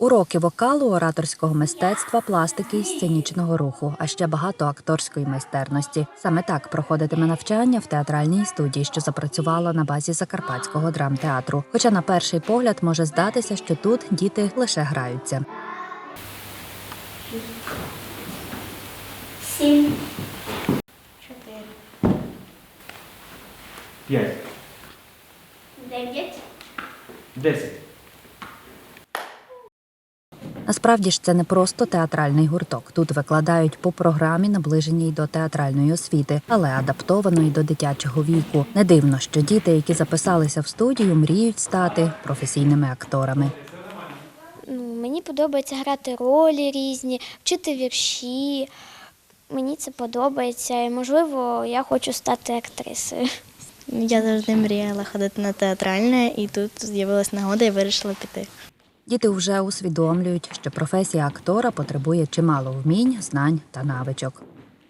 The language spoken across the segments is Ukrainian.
Уроки вокалу, ораторського мистецтва, пластики і сценічного руху, а ще багато акторської майстерності. Саме так проходитиме навчання в театральній студії, що запрацювало на базі Закарпатського драмтеатру. Хоча на перший погляд може здатися, що тут діти лише граються. Сім. Чотири. П'ять. Дев'ять. Десять. Насправді ж це не просто театральний гурток. Тут викладають по програмі, наближеній до театральної освіти, але адаптованої до дитячого віку. Не дивно, що діти, які записалися в студію, мріють стати професійними акторами. Ну, мені подобається грати ролі різні, вчити вірші. Мені це подобається. І, можливо, я хочу стати актрисою. Я завжди мріяла ходити на театральне, і тут з'явилась нагода і вирішила піти. Діти вже усвідомлюють, що професія актора потребує чимало вмінь, знань та навичок.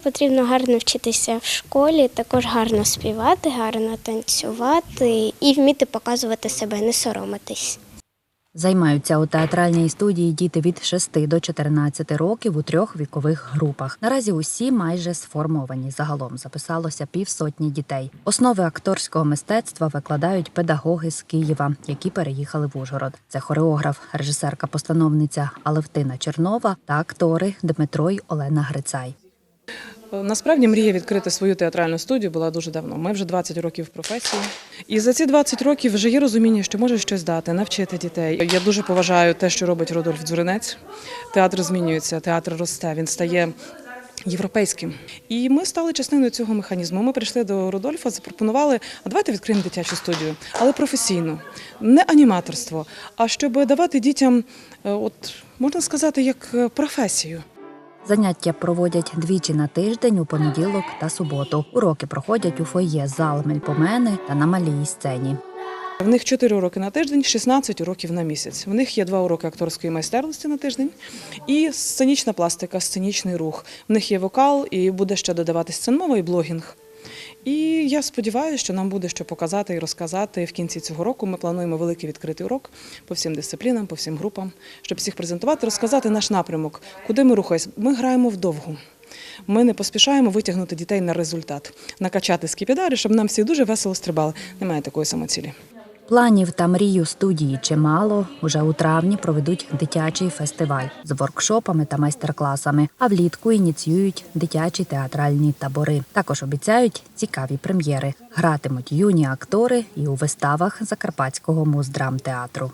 Потрібно гарно вчитися в школі, також гарно співати, гарно танцювати і вміти показувати себе, не соромитись. Займаються у театральній студії діти від 6 до 14 років у трьох вікових групах. Наразі усі майже сформовані. Загалом записалося півсотні дітей. Основи акторського мистецтва викладають педагоги з Києва, які переїхали в Ужгород. Це хореограф, режисерка-постановниця Алевтина Чернова та актори Дмитро й Олена Грицай. Насправді мрія відкрити свою театральну студію була дуже давно. Ми вже 20 років в професії. І за ці 20 років вже є розуміння, що може щось дати, навчити дітей. Я дуже поважаю те, що робить Рудольф Дзуринець. Театр змінюється, театр росте, він стає. Європейським, і ми стали частиною цього механізму. Ми прийшли до Рудольфа, запропонували, а давайте відкриємо дитячу студію, але професійну, не аніматорство, а щоб давати дітям, е, от можна сказати, як е, професію. Заняття проводять двічі на тиждень у понеділок та суботу. Уроки проходять у фоє зал Мельпомени та на малій сцені. В них 4 уроки на тиждень, 16 уроків на місяць. В них є два уроки акторської майстерності на тиждень і сценічна пластика, сценічний рух. В них є вокал і буде ще додавати сценмова і блогінг. І я сподіваюся, що нам буде що показати і розказати в кінці цього року. Ми плануємо великий відкритий урок по всім дисциплінам, по всім групам, щоб всіх презентувати, розказати наш напрямок, куди ми рухаємось. Ми граємо вдовгу. Ми не поспішаємо витягнути дітей на результат, накачати скіпідарі, щоб нам всі дуже весело стрибали. Немає такої самоцілі. Планів та мрій у студії чимало. Уже у травні проведуть дитячий фестиваль з воркшопами та майстер-класами. А влітку ініціюють дитячі театральні табори. Також обіцяють цікаві прем'єри. Гратимуть юні актори і у виставах Закарпатського муздрамтеатру.